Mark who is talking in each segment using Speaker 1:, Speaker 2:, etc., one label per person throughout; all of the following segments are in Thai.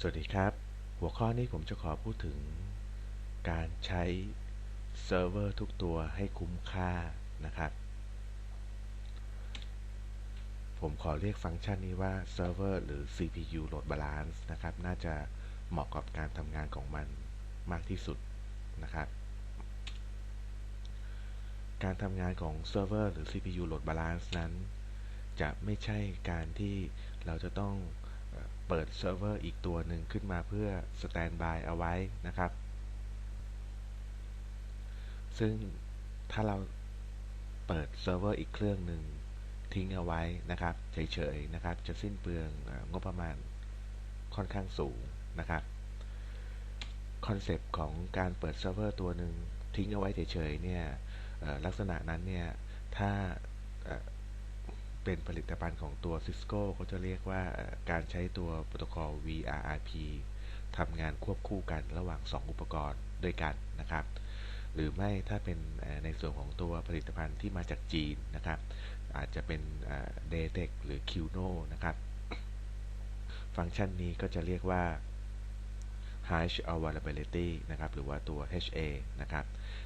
Speaker 1: สวัสดีครับ หัวข้อนี้ผมจะขอพูดถึง การใช้เซิร์ฟเวอร์ทุกตัวให้คุ้มค่านะครับ ผมขอเรียกฟังก์ชันนี้ว่าเซิร์ฟเวอร์หรือ CPU load balance นะครับ น่าจะเหมาะกับการทำงานของมันมากที่สุดนะครับ การทำงานของเซิร์ฟเวอร์หรือ CPU load balance นั้น จะไม่ใช่การที่เราจะต้อง เปิดเซิร์ฟเวอร์อีกตัวหนึ่งขึ้นมาเพื่อสแตนบายเอาไว้นะครับ ซึ่งถ้าเราเปิดเซิร์ฟเวอร์อีกเครื่องหนึ่งทิ้งเอาไว้นะครับเฉยๆนะครับ จะสิ้นเปลืองงบประมาณค่อนข้างสูงนะครับคอนเซปต์ของการเปิดเซิร์ฟเวอร์ตัวหนึ่งทิ้งเอาไว้เฉยๆเนี่ยลักษณะนั้นเนี่ยถ้า เป็นผลิตภัณฑ์ของตัว Cisco ก็จะเรียกว่าการใช้ตัวโปรโตคอล VRRP ทำงานควบคู่กันระหว่าง 2 อุปกรณ์ด้วยกันนะครับ หรือไม่ถ้าเป็นในส่วนของตัวผลิตภัณฑ์ที่มาจากจีนนะครับ อาจจะเป็น d a t e c หรือ QNO นะครับ ฟังก์ชันนี้ก็จะเรียกว่า High Availability นะครับ หรือว่าตัว HA นะครับ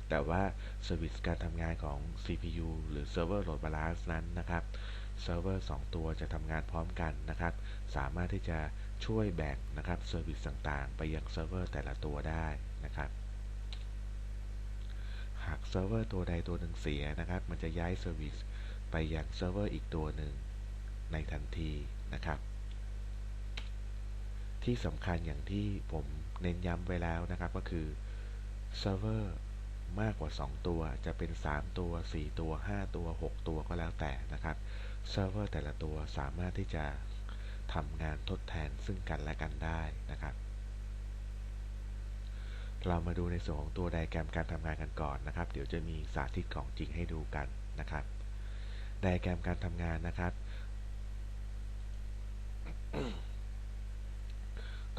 Speaker 1: แต่ว่าเซอร์วิสการทำงานของ CPU หรือ Server Load Balance นั้นนะครับ เซิร์ฟเวอร์2ตัวจะทำงานพร้อมกันนะครับ สามารถที่จะช่วยแบ่งนะครับเซอร์วิสต่างๆ ไปยังเซิร์ฟเวอร์แต่ละตัวได้นะครับ หากเซิร์ฟเวอร์ตัวใดตัวหนึ่งเสียนะครับ มันจะย้ายเซอร์วิสไปยังเซิร์ฟเวอร์อีกตัวหนึ่งในทันทีนะครับ ที่สำคัญอย่างที่ผมเน้นย้ำไว้แล้วนะครับก็คือเซิร์ฟเวอร์มากกว่า 2 ตัวจะเป็น 3 ตัว 4 ตัว 5 ตัว 6 ตัวก็แล้วแต่นะครับ เซิร์ฟเวอร์แต่ละตัวสามารถที่จะทำงานทดแทนซึ่งกันและกันได้นะครับ เรามาดูในส่วนของตัวไดแกรมการทำงานกันก่อนนะครับ เดี๋ยวจะมีสาธิตของจริงให้ดูกันนะครับไดแกรมการทำงานนะครับ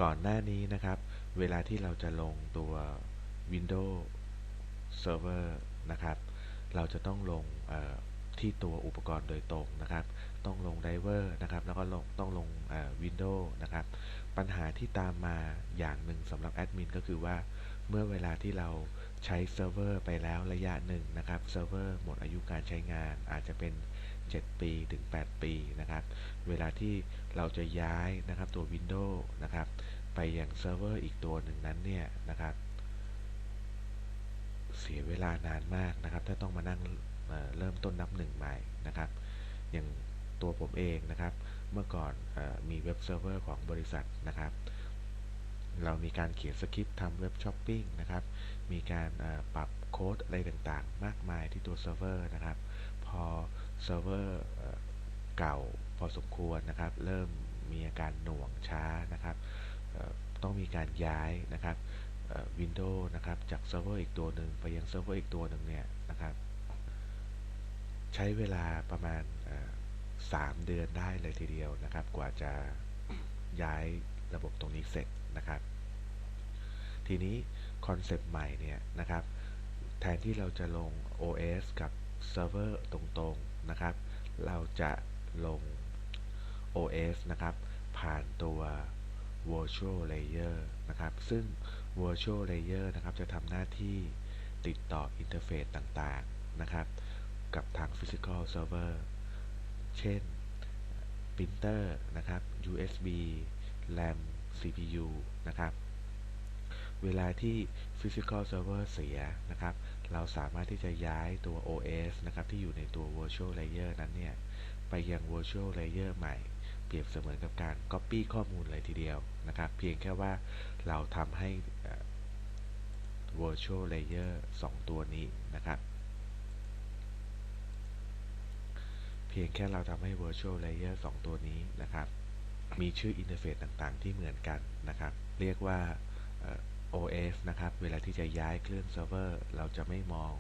Speaker 1: ก่อนหน้านี้นะครับ เวลาที่เราจะลงตัว Windows Server นะครับ เราจะต้องลง ที่ตัวอุปกรณ์โดยตรงนะครับ ต้องลงไดเวอร์นะครับ แล้วก็ลงต้องลงวินโดว์นะครับ ปัญหาที่ตามมาอย่างหนึ่งสำหรับแอดมินก็คือว่า เมื่อเวลาที่เราใช้เซิร์ฟเวอร์ไปแล้วระยะหนึ่งนะครับ เซิร์ฟเวอร์หมดอายุการใช้งานอาจจะเป็น 7 ปีถึง 8 ปีนะครับ เวลาที่เราจะย้ายนะครับตัว Windows นะครับ ไปอยังเซิร์ฟเวอร์อีกตัวหนึ่งนั้นเนี่ยนะครับ เสียเวลานานมากนะครับ ถ้าต้องมานั่ง เริ่มต้นนับหนึ่งใหม่นะครับ อย่างตัวผมเองนะครับ เมื่อก่อนอมีเว็บเซิร์ฟเวอร์ของบริษัทนะครับ เรามีการเขียนสคริปต์ทำเว็บช้อปปิ้งนะครับ มีการปรับโค้ดอะไรต่างๆ มากมายที่ตัวเซิร์ฟเวอร์นะครับ พอเซิร์ฟเวอร์เก่าพอสมควรนะครับ เริ่มมีอาการหน่วงช้านะครับ ต้องมีการย้ายนะครับวินโดว์นะครับจากเซิร์ฟเวอร์อีกตัวหนึ่งไปยังเซิร์ฟเวอร์อีกตัวหนึ่งเนี่ย ใช้เวลาประมาณสามเดือนได้เลยทีเดียวนะครับ กว่าจะย้ายระบบตรงนี้เสร็จนะครับ ทีนี้คอนเซปต์ใหม่เนี่ยนะครับ แทนที่เราจะลง OS กับเซิร์ฟเวอร์ตรงๆนะครับ เราจะลง OS นะครับ ผ่านตัว virtual layer นะครับ ซึ่ง virtual layer นะครับ จะทำหน้าที่ติดต่ออินเทอร์เฟซต่างๆนะครับ กับทาง Physical Server เช่น Printer นะครับ USB RAM CPU นะครับ เวลาที่ Physical Server เสียนะครับ เราสามารถที่จะย้ายตัว OS นะครับ ที่อยู่ในตัว Virtual Layer นั้นเนี่ย ไปยัง Virtual Layer ใหม่ เปรียบเสมือนกับการ Copy ข้อมูลเลยทีเดียวนะครับ เพียงแค่ว่าเราทำให้ Virtual Layer 2 ตัวนี้นะครับเพียงแค่เราทำให้ virtual layer 2 ตัวนี้นะครับ มีชื่ออินเทอร์เฟซต่างๆ ที่เหมือนกันนะครับ เรียกว่า OS นะครับ เวลาที่จะย้ายเครื่องเซิร์ฟเวอร์ เราจะไม่มอง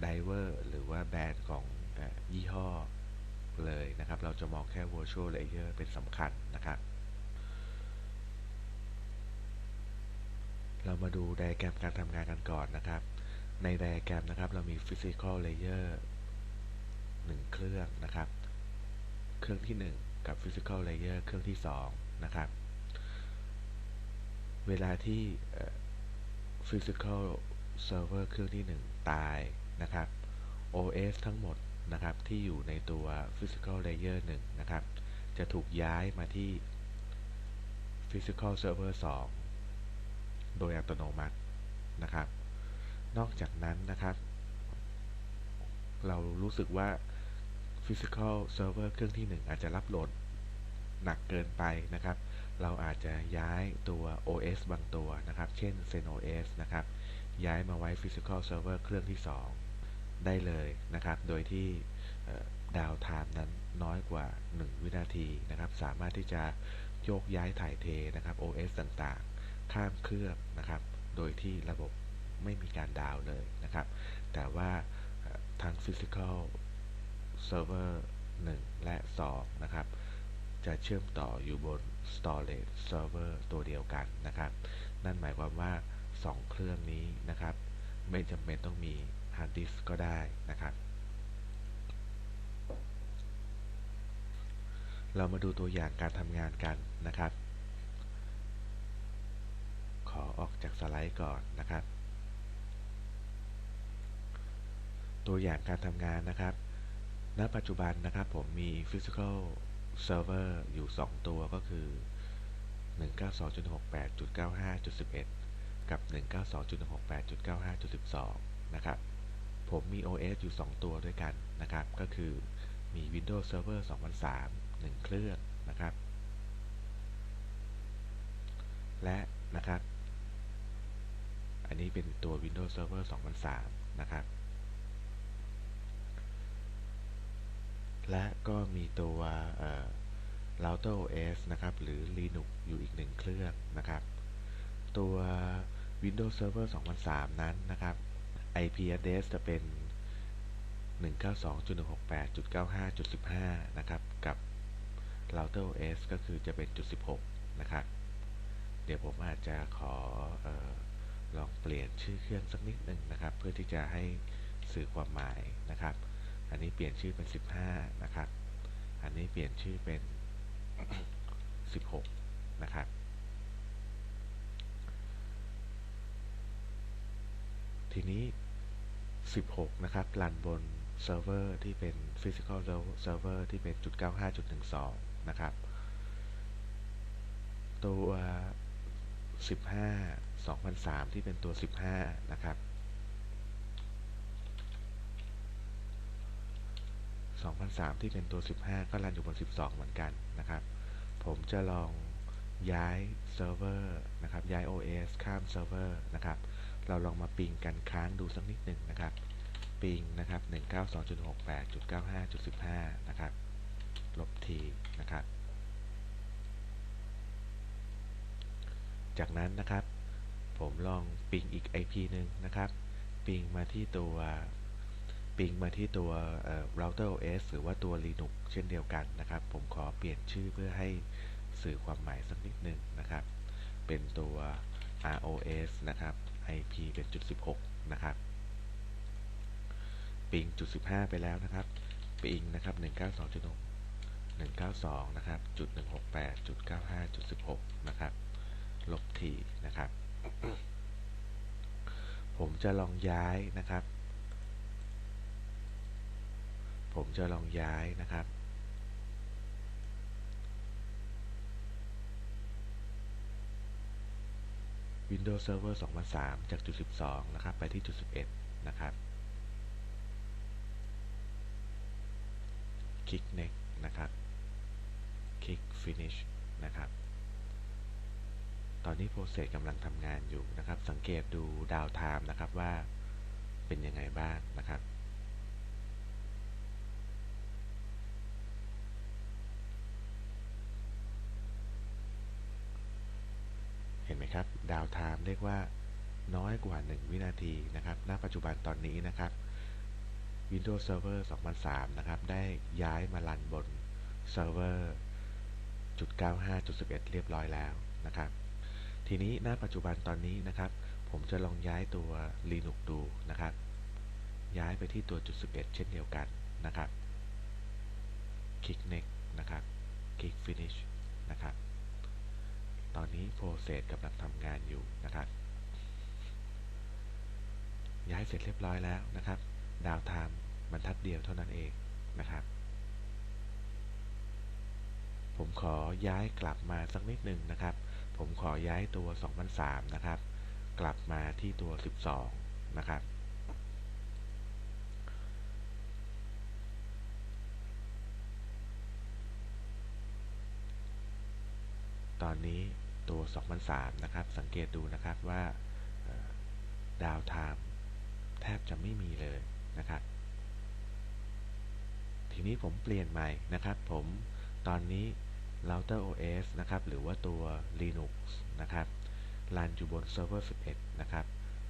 Speaker 1: ไดเวอร์หรือว่าแบรนด์ของยี่ห้อเลยนะครับ เราจะมองแค่ virtual layer เป็นสำคัญนะครับ เรามาดูไดแกรมการทำงานกันก่อนนะครับ ในไดแกรมนะครับ เรามี physical layer 1 เครื่องนะครับ เครื่องที่ 1 กับ physical layer เครื่องที่ 2 นะครับ เวลาที่ physical server เครื่องที่ 1 ตายนะครับ OS ทั้งหมดนะครับที่อยู่ในตัว physical layer 1 นะครับ จะถูกย้ายมาที่ physical server 2 โดยอัตโนมัตินะครับ นอกจากนั้นนะครับ เรารู้สึกว่า physical server เครื่องที่ 1 อาจจะรับโหลดหนักเกินไปนะครับ เราอาจจะย้ายตัว OS บางตัวนะครับ เช่น ZenOS นะครับ ย้ายมาไว้ physical server เครื่องที่ 2 ได้เลยนะครับ โดยที่ดาวไทม์นั้นน้อยกว่า 1 วินาทีนะครับ สามารถที่จะโยกย้ายถ่ายเทนะครับ OS ต่างๆ ข้ามเครื่องนะครับ โดยที่ระบบไม่มีการดาวเลยนะครับ แต่ว่าทั้ง Physical Server 1และ 2 นะครับ จะเชื่อมต่ออยู่บน Storage Server ตัวเดียวกันนะครับ นั่นหมายความว่า 2 เครื่องนี้นะครับ ไม่จำเป็นต้องมี Hard Disk ก็ได้นะครับ เรามาดูตัวอย่างการทำงานกันนะครับ ขอออกจากสไลด์ก่อนนะครับ ตัวอย่างการทำงานนะครับ ณปัจจุบันนะครับผมมี physical server อยู่ 2 ตัวก็คือ 192.68.95.11 กับ 192.68.95.12 นะครับ ผมมี OS อยู่ 2 ตัวด้วยกันนะครับ ก็คือมี Windows Server 2003 1 เครื่องนะครับ และนะครับ อันนี้เป็นตัว Windows Server 2003 นะครับ และก็มีตัว Router OS นะครับ หรือ Linux อยู่อีกหนึ่งเครื่องนะครับ ตัว Windows Server 2003 นั้นนะครับ IP address จะเป็น 192.168.95.15 นะครับ กับ Router OS ก็คือจะเป็นจุด16 นะครับ เดี๋ยวผมอาจจะขอออลองเปลี่ยนชื่อเครื่องสักนิดหนึ่งนะครับ เพื่อที่จะให้สื่อความหมายนะครับ อันนี้เปลี่ยนชื่อเป็น 15 นะครับ อันนี้เปลี่ยนชื่อเป็น 16 นะครับ ทีนี้ 16 นะครับ รันบนเซิร์ฟเวอร์ที่เป็น physical server ที่เป็นจุด95.12 นะครับ ตัว 15 2003 ที่เป็นตัว 15 นะครับ 2003 ที่เป็นตัว 15 ก็รันอยู่บน 12 เหมือนกันนะครับ ผมจะลองย้ายเซิร์ฟเวอร์นะครับ ย้าย OS ข้ามเซิร์ฟเวอร์นะครับ เราลองมาปิงกันค้างดูสักนิดหนึ่งนะครับ ปิงนะครับ 192.68.95.15 นะครับ ลบทีนะครับ จากนั้นนะครับ ผมลองปิงอีก IP หนึ่งนะครับ ปิงมาที่ตัว ปิงมาที่ตัว router OS หรือว่าตัว Linux เช่นเดียวกันนะครับ ผมขอเปลี่ยนชื่อเพื่อให้สื่อความหมายสักนิดหนึ่งนะครับ เป็นตัว ROS นะครับ IP เป็นจุด16 นะครับ ปิงจุด15 ไปแล้วนะครับ ปิงนะครับ 192.6 192 นะครับ จุด168 จุด95 จุด16 นะครับ ลบทีนะครับ ผมจะลองย้ายนะครับ ผมจะลองย้ายนะครับ Windows Server 2003 จากจุด 12 นะครับ ไปที่จุด 11 นะครับ คลิก next นะครับ คลิก finish นะครับ ตอนนี้โปรเซสกำลังทำงานอยู่นะครับ สังเกตดูดาวไทม์นะครับว่าเป็นยังไงบ้างนะครับ เห็นไหม ครับ ดาวไทม์เรียกว่าน้อยกว่า 1 วินาทีนะครับ ณ ปัจจุบันตอนนี้นะครับ Windows Server 2003 นะครับ ได้ย้ายมารันบนเซิร์ฟเวอร์จุด95.11 เรียบร้อยแล้วนะครับ ทีนี้ณ ปัจจุบันตอนนี้นะครับ ผมจะลองย้ายตัว Linux ดูนะครับ ย้ายไปที่ตัวจุด11 เช่นเดียวกันนะครับ คลิก next นะครับ คลิก finish นะครับ ตอนนี้โปรเซสกำลังทำงานอยู่นะครับ ย้ายเสร็จเรียบร้อยแล้วนะครับ ดาวไทม์บรรทัดเดียวเท่านั้นเองนะครับ ผมขอย้ายกลับมาสักนิดหนึ่งนะครับ ผมขอย้ายตัว 2003 นะครับ กลับมาที่ตัว 12 นะครับ ตอนนี้ตัว 2003 นะครับ สังเกตดูนะครับว่าดาวไทม์แทบจะไม่มีเลยนะครับ ทีนี้ผมเปลี่ยนใหม่นะครับ ผมตอนนี้ router OS นะครับ หรือว่าตัว Linux นะครับรันอยู่บนเซิร์ฟเวอร์ 11 นะครับ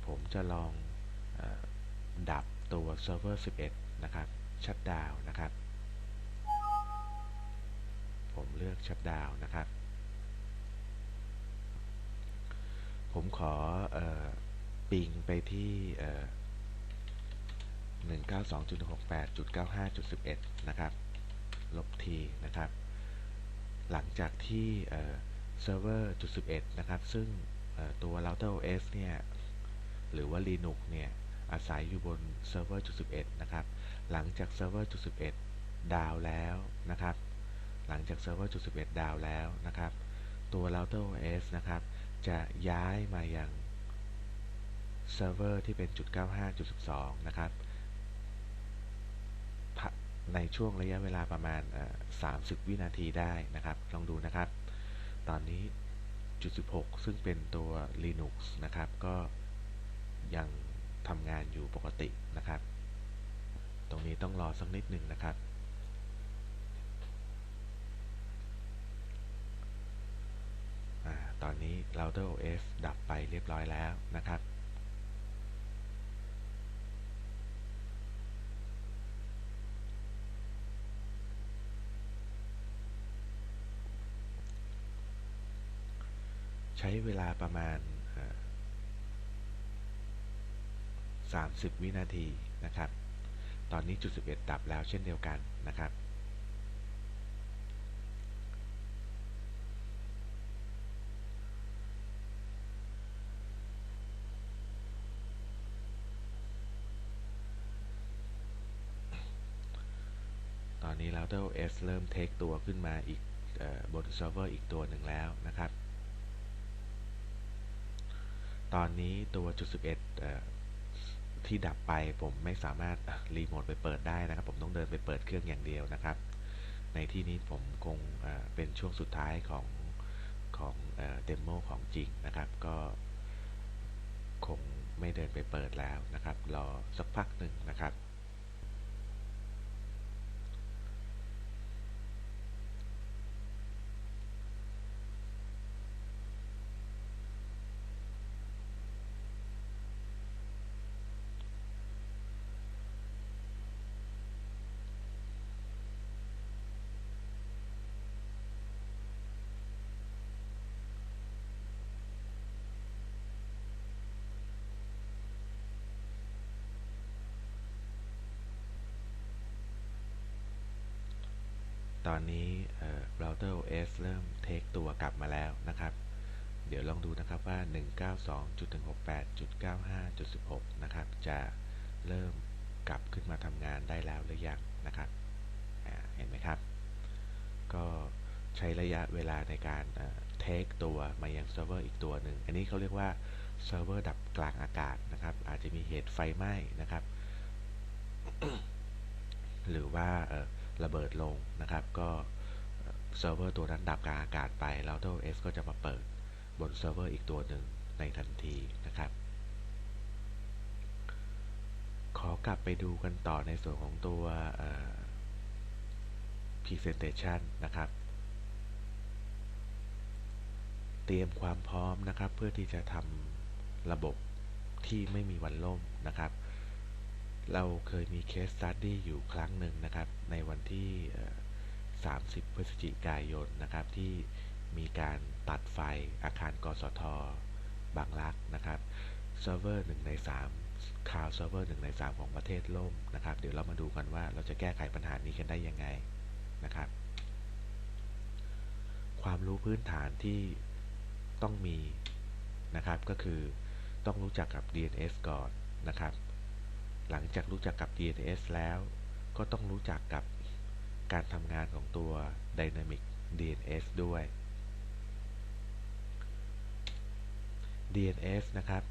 Speaker 1: ผมจะลองอดับตัวเซิร์ฟเวอร์ 11 นะครับ ชัดดาวนะครับ ผมเลือกชัดดาวนะครับ ผมขออปิงไปที่192.68.95.11 นะครับ ลบทีนะครับ หลังจากที่เซิร์ฟเวอร์จุด11 นะครับ ซึ่งตัว router OS เนี่ย หรือว่า Linux เนี่ย อาศัยอยู่บนเซิร์ฟเวอร์จุด11 นะครับ หลังจากเซิร์ฟเวอร์จุด11 ดาวแล้วนะครับ หลังจากเซิร์ฟเวอร์จุด11 ดาวแล้วนะครับ ตัว router OS นะครับ จะย้ายมายังเซิร์ฟเวอร์ที่เป็นจุด95.12 นะครับ ในช่วงระยะเวลาประมาณ 30 วินาทีได้นะครับ ลองดูนะครับ ตอนนี้จุด16 ซึ่งเป็นตัว Linux นะครับ ก็ยังทำงานอยู่ปกตินะครับ ตรงนี้ต้องรอสักนิดหนึ่งนะครับ ตอนนี้ Router OS ดับไปเรียบร้อยแล้วนะครับใช้เวลาประมาณ 30 วินาทีนะครับ ตอนนี้จุด 11 ดับแล้วเช่นเดียวกันนะครับ ตอนนี้ Router OS เริ่มเทคตัวขึ้นมาอีกบนเซิร์ฟเวอร์อีกตัวหนึ่งแล้วนะครับ ตอนนี้ตัวจุด11 ที่ดับไปผมไม่สามารถรีโมทไปเปิดได้นะครับ ผมต้องเดินไปเปิดเครื่องอย่างเดียวนะครับ ในที่นี้ผมคงเป็นช่วงสุดท้ายของของเดโมของจริงนะครับ ก็คงไม่เดินไปเปิดแล้วนะครับ รอสักพักหนึ่งนะครับ ตอนนี้ router OS เริ่มเทคตัวกลับมาแล้วนะครับ เดี๋ยวลองดูนะครับว่า 192.168.95.16 นะครับ จะเริ่มกลับขึ้นมาทำงานได้แล้วหรือยังนะครับเห็นไหมครับ ก็ใช้ระยะเวลาในการเทคตัวมายังเซิร์ฟเวอร์อีกตัวหนึ่ง อันนี้เขาเรียกว่าเซิร์ฟเวอร์ดับกลางอากาศนะครับ อาจจะมีเหตุไฟไหม้นะครับ หรือว่า ระเบิดลงนะครับ ก็เซิร์ฟเวอร์ตัวนั้นดับกลางอากาศไป Router OS ก็จะมาเปิดบนเซิร์ฟเวอร์อีกตัวหนึ่งในทันทีนะครับ ขอกลับไปดูกันต่อในส่วนของตัว Presentation นะครับ เตรียมความพร้อมนะครับ เพื่อที่จะทำระบบที่ไม่มีวันล่มนะครับ เราเคยมีเคสสตัดดี้อยู่ครั้งหนึ่งนะครับ ในวันที่ 30 พฤศจิกายนนะครับ ที่มีการตัดไฟอาคารกสท บางรักนะครับเซิร์ฟเวอร์1ใน3คลาวเซิร์ฟเวอร์1ใน 3 ของประเทศล่มนะครับ เดี๋ยวเรามาดูกันว่าเราจะแก้ไขปัญหานี้กันได้ยังไงนะครับ ความรู้พื้นฐานที่ต้องมีนะครับก็คือต้องรู้จักกับ DNS ก่อนนะครับ หลังจากรู้จักกับ DNS แล้ว ก็ต้องรู้จักกับการทำงานของตัว Dynamic DNS ด้วย DNS นะครับ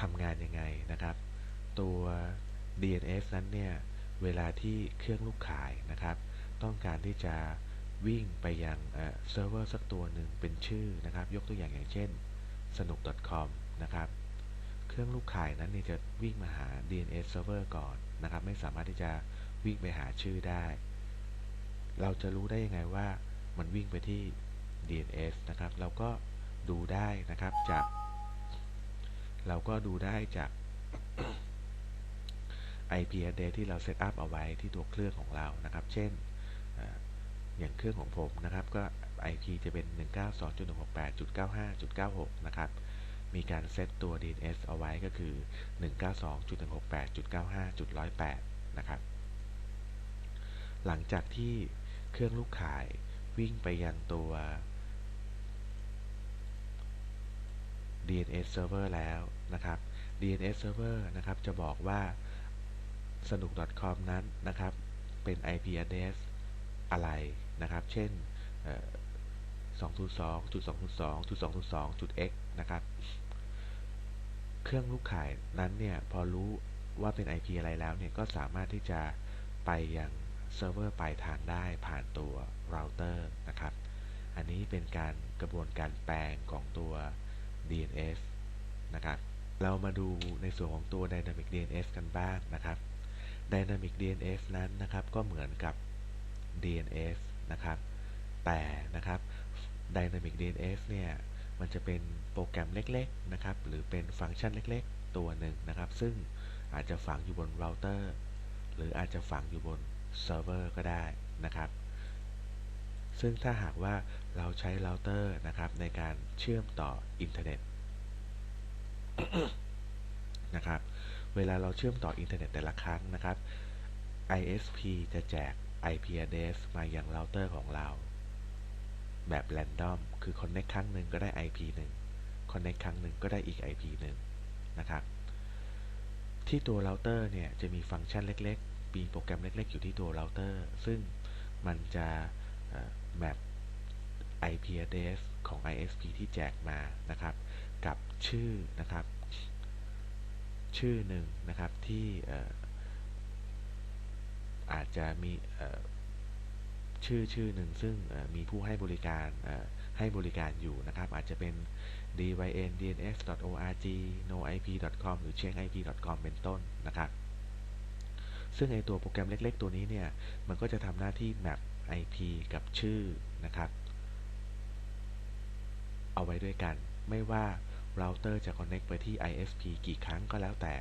Speaker 1: ทำงานยังไงนะครับ ตัว DNS นั้นเนี่ย เวลาที่เครื่องลูกขายนะครับ ต้องการที่จะวิ่งไปยังเซิร์ฟเวอร์สักตัวหนึ่งเป็นชื่อนะครับ ยกตัวอย่างอย่างเช่น สนุก .com นะครับ เครื่องลูกขายนั้นนี่จะวิ่งมาหา DNS server ก่อนนะครับ ไม่สามารถที่จะวิ่งไปหาชื่อได้ เราจะรู้ได้ยังไงว่ามันวิ่งไปที่ DNS นะครับ เราก็ดูได้นะครับจาก เราก็ดูได้จาก IP address ที่เราเซตอัพเอาไว้ที่ตัวเครื่องของเรานะครับ เช่นอย่างเครื่องของผมนะครับ ก็ IP จะเป็น 192.168.95.96 นะครับ มีการเซตตัว DNS เอาไว้ก็คือ 192.168.95.108 นะครับ หลังจากที่เครื่องลูกข่ายวิ่งไปยังตัว DNS server แล้วนะครับ DNS server นะครับจะบอกว่าสนุก .com นั้นนะครับ เป็น IP address อะไรนะครับ เช่น 202.202.202.x นะครับ เครื่องลูกข่ายนั้นเนี่ยพอรู้ว่าเป็น IP อะไรแล้วเนี่ยก็สามารถที่จะไปยังเซิร์ฟเวอร์ปลายทางได้ผ่านตัวเราเตอร์นะครับ อันนี้เป็นการกระบวนการแปลงของตัว DNS นะครับเรามาดูในส่วนของตัว Dynamic DNS กันบ้างนะครับ Dynamic DNS นั้นนะครับก็เหมือนกับ DNS นะครับ แต่นะครับ Dynamic DNS เนี่ย มันจะเป็นโปรแกรมเล็กๆนะครับ หรือเป็นฟังก์ชันเล็กๆ ตัวหนึ่งนะครับ ซึ่งอาจจะฝังอยู่บนเราเตอร์หรืออาจจะฝังอยู่บนเซิร์ฟเวอร์ก็ได้นะครับ ซึ่งถ้าหากว่าเราใช้เราเตอร์นะครับในการเชื่อมต่ออินเทอร์เน็ตนะครับ เวลาเราเชื่อมต่ออินเทอร์เน็ตแต่ละครั้งนะครับ ISP จะแจก IP address มาอย่างเราเตอร์ของเรา แบบ random คือ connect ครั้งหนึ่งก็ได้ IP หนึ่ง connect ครั้งหนึ่งก็ได้อีก IP หนึ่งนะครับ ที่ตัวเราเตอร์เนี่ยจะมีฟังก์ชันเล็กๆมีโปรแกรมเล็ก ๆ อยู่ที่ตัวเราเตอร์ซึ่งมันจะแมป IP address ของ ISP ที่แจกมานะครับ กับชื่อนะครับ ชื่อหนึ่งนะครับที่อาจจะมี ชื่อชื่อหนึ่งซึ่งมีผู้ให้บริการให้บริการอยู่นะครับ อาจจะเป็น dyn dns.org noip.com หรือ checkip.com เป็นต้นนะครับ ซึ่งไอตัวโปรแกรมเล็กๆ ตัวนี้เนี่ย มันก็จะทำหน้าที่ map IP กับชื่อนะครับ เอาไว้ด้วยกัน ไม่ว่าเราเตอร์จะ connect ไปที่ ISP กี่ครั้งก็แล้วแต่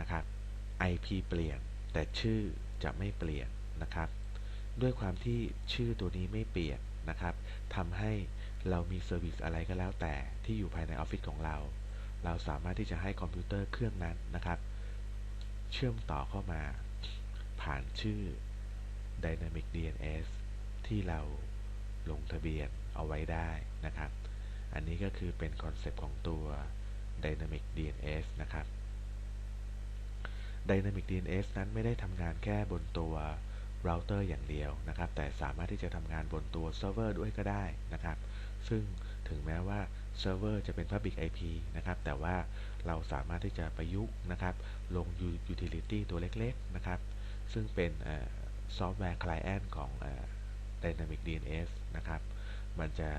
Speaker 1: นะครับ IP เปลี่ยนแต่ชื่อจะไม่เปลี่ยนนะครับ ด้วยความที่ชื่อตัวนี้ไม่เปลี่ยนนะครับทำให้เรามีเซอร์วิสอะไรก็แล้วแต่ที่อยู่ภายในออฟฟิศของเรา เราสามารถที่จะให้คอมพิวเตอร์เครื่องนั้นนะครับ เชื่อมต่อเข้ามา ผ่านชื่อ Dynamic DNS ที่เราลงทะเบียนเอาไว้ได้นะครับ อันนี้ก็คือเป็นคอนเซปต์ของตัว Dynamic DNS นะครับ Dynamic DNS นั้นไม่ได้ทำงานแค่บนตัว เราเตอร์อย่างเดียวนะครับ แต่สามารถที่จะทำงานบนตัวเซิร์ฟเวอร์ด้วยก็ได้นะครับ ซึ่งถึงแม้ว่าเซิร์ฟเวอร์จะเป็น Public IP นะครับ แต่ว่าเราสามารถที่จะประยุกต์นะครับ ลง Utility ตัวเล็กๆนะครับ ซึ่งเป็นซอฟต์แวร์คลายแอนของ Dynamic DNS นะครับ มันจะ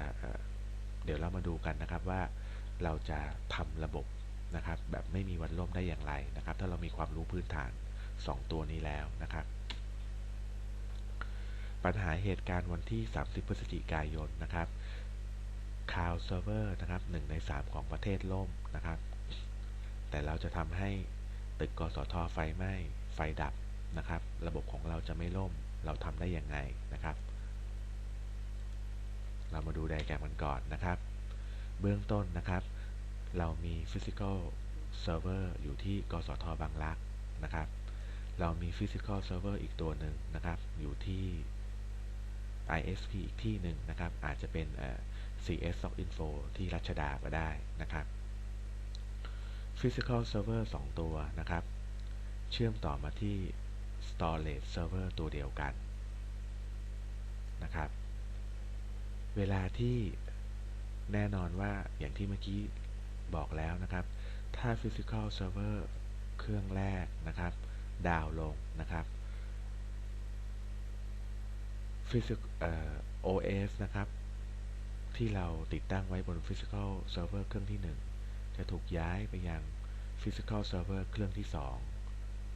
Speaker 1: เดี๋ยวเรามาดูกันนะครับว่าเราจะทำระบบนะครับ แบบไม่มีวันล่มได้อย่างไรนะครับ ถ้าเรามีความรู้พื้นฐาน 2 ตัวนี้แล้วนะครับ ปัญหาเหตุการณ์วันที่ 30 พฤศจิกายนนะครับคาวเซิร์ฟเวอร์นะครับ1ใน 3 ของประเทศล่มนะครับ แต่เราจะทำให้ตึกกสทไฟไหม้ไฟดับนะครับ ระบบของเราจะไม่ล่ม เราทำได้ยังไงนะครับ เรามาดูไดแกรมกันก่อนนะครับ เบื้องต้นนะครับ เรามี Physical Server อยู่ที่กสทบางรักนะครับ เรามี Physical Server อีกตัวหนึ่งนะครับ อยู่ที่ ISP อีกที่หนึ่งนะครับ อาจจะเป็น CS Stock Info ที่รัชดาก็ได้นะครับ Physical Server 2 ตัวนะครับ เชื่อมต่อมาที่ Storage Server ตัวเดียวกันนะครับ เวลาที่แน่นอนว่าอย่างที่เมื่อกี้บอกแล้วนะครับ ถ้า Physical Server เครื่องแรกนะครับ ดาวลงนะครับ Physical เอ่อ OS นะครับ ที่เราติดตั้งไว้บน Physical Server เครื่องที่ 1 จะถูกย้ายไปยัง Physical Server เครื่องที่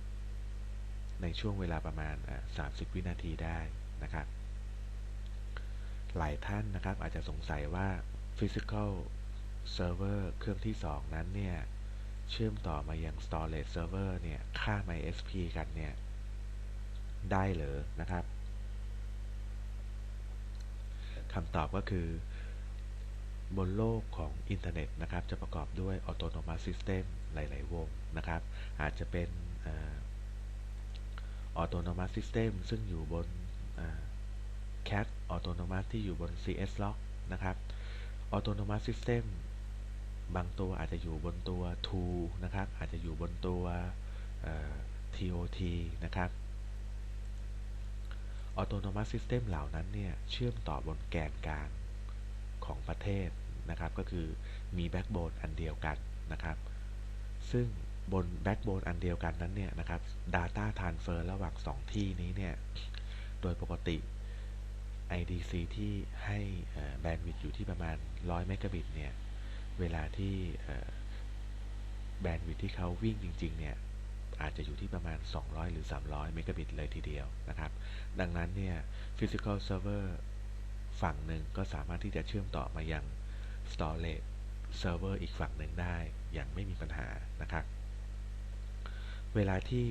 Speaker 1: 2 ในช่วงเวลาประมาณ 30 วินาทีได้นะครับ หลายท่านนะครับอาจจะสงสัยว่า Physical Server เครื่องที่ 2 นั้นเนี่ย เชื่อมต่อมายัง Storage Server เนี่ย ค่า MySP กันเนี่ย ได้หรือนะครับ คำตอบก็คือบนโลกของอินเทอร์เน็ตนะครับ จะประกอบด้วย Autonomous System หลาย ๆ วงนะครับ อาจจะเป็น Autonomous System ซึ่งอยู่บน Cat Autonomous ที่อยู่บน CS Log นะครับ Autonomous System บางตัวอาจจะอยู่บนตัว t o o นะครับ อาจจะอยู่บนตัว TOT นะครับ Autonomous System เหล่านั้นเนี่ยเชื่อมต่อบนแกนกลางของประเทศนะครับ ก็คือมีแบ็กโบนอันเดียวกันนะครับ ซึ่งบนแบ็กโบนอันเดียวกันนั้นเนี่ยนะครับ Data Transfer ระหว่าง 2 ที่นี้เนี่ย โดยปกติ IDC ที่ให้แบนด์วิดต์อยู่ที่ประมาณ 100 เมกะบิตเนี่ย เวลาที่แบนด์วิดต์ที่เขาวิ่งจริง ๆ เนี่ย อาจจะอยู่ที่ประมาณ 200 หรือ 300 เมกะบิตเลยทีเดียวนะครับ ดังนั้นเนี่ย Physical Server ฝั่งหนึ่งก็สามารถที่จะเชื่อมต่อมายัง Storage Server อีกฝั่งหนึ่งได้อย่างไม่มีปัญหานะครับ เวลาที่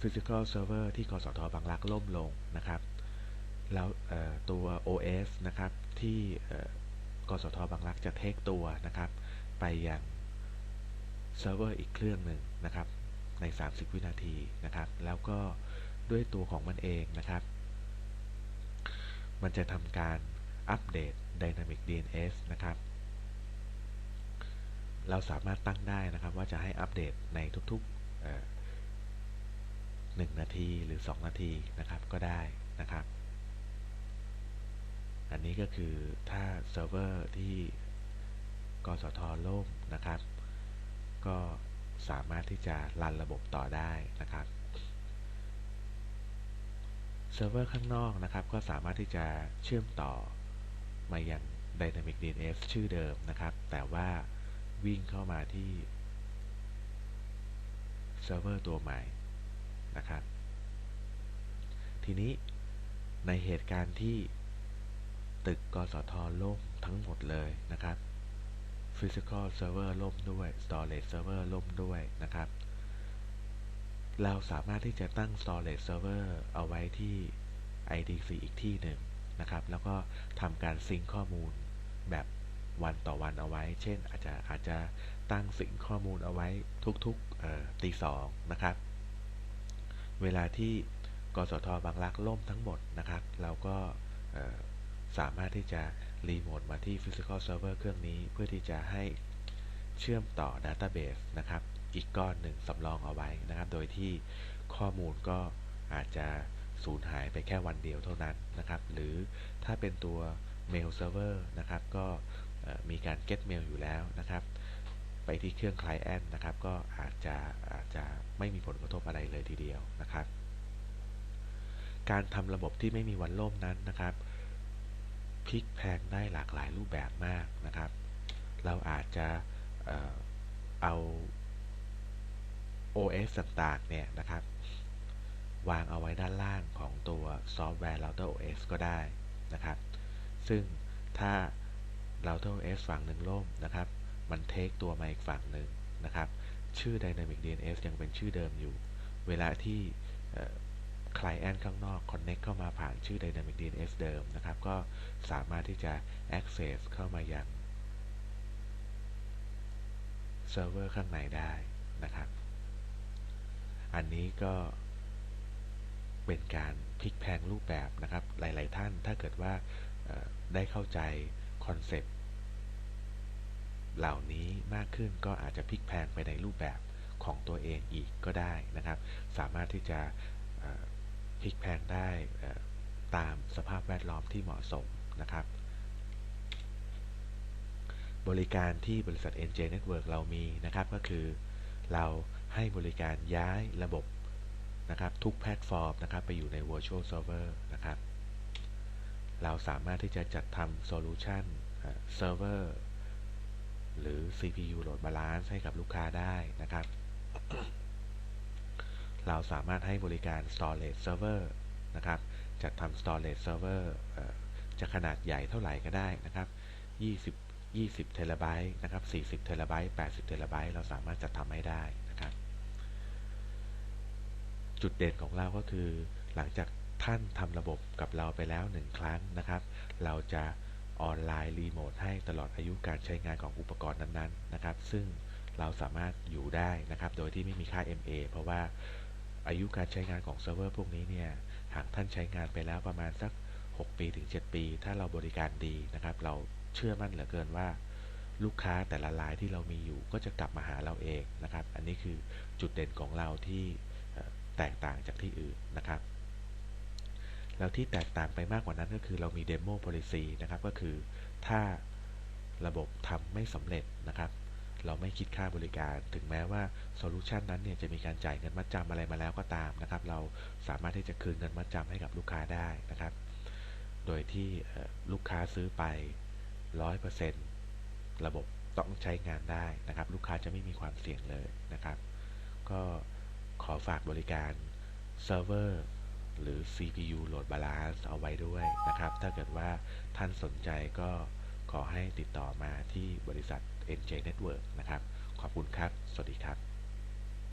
Speaker 1: Physical Server ที่กสทบางรักล่มลงนะครับ แล้วตัว OS นะครับที่กสทบางรักจะเทคตัวนะครับ ไปยังเซิร์ฟเวอร์อีกเครื่องหนึ่งนะครับ ใน 30 วินาทีนะครับ แล้วก็ด้วยตัวของมันเองนะครับ มันจะทำการอัปเดต Dynamic DNS นะครับ เราสามารถตั้งได้นะครับว่าจะให้อัปเดตในทุกๆ1นาทีหรือ 2 นาทีนะครับก็ได้นะครับ อันนี้ก็คือถ้าเซิร์ฟเวอร์ที่ กสทล่มนะครับ ก็สามารถที่จะรันระบบต่อได้นะครับเซิร์ฟเวอร์ข้างนอกนะครับ ก็สามารถที่จะเชื่อมต่อมายัง Dynamic DNS ชื่อเดิมนะครับ แต่ว่าวิ่งเข้ามาที่เซิร์ฟเวอร์ตัวใหม่นะครับ ทีนี้ในเหตุการณ์ที่ตึกกสทล่มทั้งหมดเลยนะครับ Physical Server ล่มด้วย Storage Server ล่มด้วยนะครับ เราสามารถที่จะตั้ง Storage Server เอาไว้ที่ IDC อีกที่หนึ่งนะครับ แล้วก็ทำการซิงข้อมูลแบบวันต่อวันเอาไว้ เช่นอาจจะอาจจะตั้งสิงข้อมูลเอาไว้ทุกๆตีสองนะครับ เวลาที่กสทบางรักล่มทั้งหมดนะครับ เราก็ สามารถที่จะรีโมทมาที่ Physical Server เครื่องนี้เพื่อที่จะให้เชื่อมต่อ Database นะครับ อีกก้อนหนึ่งสำรองเอาไว้นะครับ โดยที่ข้อมูลก็อาจจะสูญหายไปแค่วันเดียวเท่านั้นนะครับ หรือถ้าเป็นตัว Mail Server นะครับ ก็มีการ get mail อยู่แล้วนะครับ ไปที่เครื่อง Client นะครับ ก็อาจจะอาจจะไม่มีผลกระทบอะไรเลยทีเดียวนะครับ การทำระบบที่ไม่มีวันล่มนั้นนะครับ พลิกแพงได้หลากหลายรูปแบบมากนะครับ เราอาจจะเออเอา OS ต่างๆ เนี่ยนะครับ วางเอาไว้ด้านล่างของตัวซอฟต์แวร์ Router OS ก็ได้นะครับ ซึ่งถ้า Router OS ฝั่งหนึ่งล่มนะครับ มันเทคตัวมาอีกฝั่งหนึ่งนะครับ ชื่อ Dynamic DNS ยังเป็นชื่อเดิมอยู่ เวลาที่ Client ข้างนอก Connect เข้ามาผ่านชื่อ Dynamic DNS เดิมนะครับ ก็สามารถที่จะ Access เข้ามายังเซิร์ฟเวอร์ข้างในได้นะครับ อันนี้ก็เป็นการพลิกแพลงรูปแบบนะครับ หลาย ๆ ท่านถ้าเกิดว่าได้เข้าใจคอนเซปต์เหล่านี้มากขึ้นก็อาจจะพลิกแพลงไปในรูปแบบของตัวเองอีกก็ได้นะครับ สามารถที่จะ พลิกแพลงได้ตามสภาพแวดล้อมที่เหมาะสมนะครับ บริการที่บริษัท NJ Network เรามีนะครับก็คือเราให้บริการย้ายระบบนะครับทุกแพลตฟอร์มนะครับไปอยู่ใน Virtual Server นะครับ เราสามารถที่จะจัดทำโซลูชันเซิร์ฟเวอร์หรือ CPU Load Balance ให้กับลูกค้าได้นะครับ เราสามารถให้บริการ Storage Server นะครับ จัดทำ Storage Server เอ่อจะขนาดใหญ่เท่าไหร่ก็ได้นะครับ 20 20 เทราไบต์นะครับ 40 เทราไบต์ 80 เทราไบต์ เราสามารถจัดทำให้ได้นะครับ จุดเด่นของเราก็คือ หลังจากท่านทำระบบกับเราไปแล้วหนึ่งครั้งนะครับ เราจะออนไลน์รีโมทให้ตลอดอายุการใช้งานของอุปกรณ์นั้นๆ นะครับ ซึ่งเราสามารถอยู่ได้นะครับ โดยที่ไม่มีค่า MA เพราะว่า อายุการใช้งานของเซิร์ฟเวอร์พวกนี้เนี่ย หากท่านใช้งานไปแล้วประมาณสัก 6 ปีถึง 7 ปี ถ้าเราบริการดีนะครับ เราเชื่อมั่นเหลือเกินว่า ลูกค้าแต่ละรายที่เรามีอยู่ก็จะกลับมาหาเราเองนะครับ อันนี้คือจุดเด่นของเราที่แตกต่างจากที่อื่นนะครับแล้วที่แตกต่างไปมากกว่านั้นก็คือเรามี Demo Policy นะครับ ก็คือถ้าระบบทำไม่สำเร็จนะครับ เราไม่คิดค่าบริการ ถึงแม้ว่าโซลูชันนั้นเนี่ยจะมีการจ่ายเงินมัดจำอะไรมาแล้วก็ตามนะครับ เราสามารถที่จะคืนเงินมัดจำให้กับลูกค้าได้นะครับ โดยที่ลูกค้าซื้อไป 100%ระบบต้องใช้งานได้นะครับ ลูกค้าจะไม่มีความเสี่ยงเลยนะครับ ก็ขอฝากบริการเซิร์ฟเวอร์หรือ CPU Load Balance เอาไว้ด้วยนะครับ ถ้าเกิดว่าท่านสนใจก็ขอให้ติดต่อมาที่บริษัท NJ Network นะครับ ขอบคุณครับ สวัสดีครับ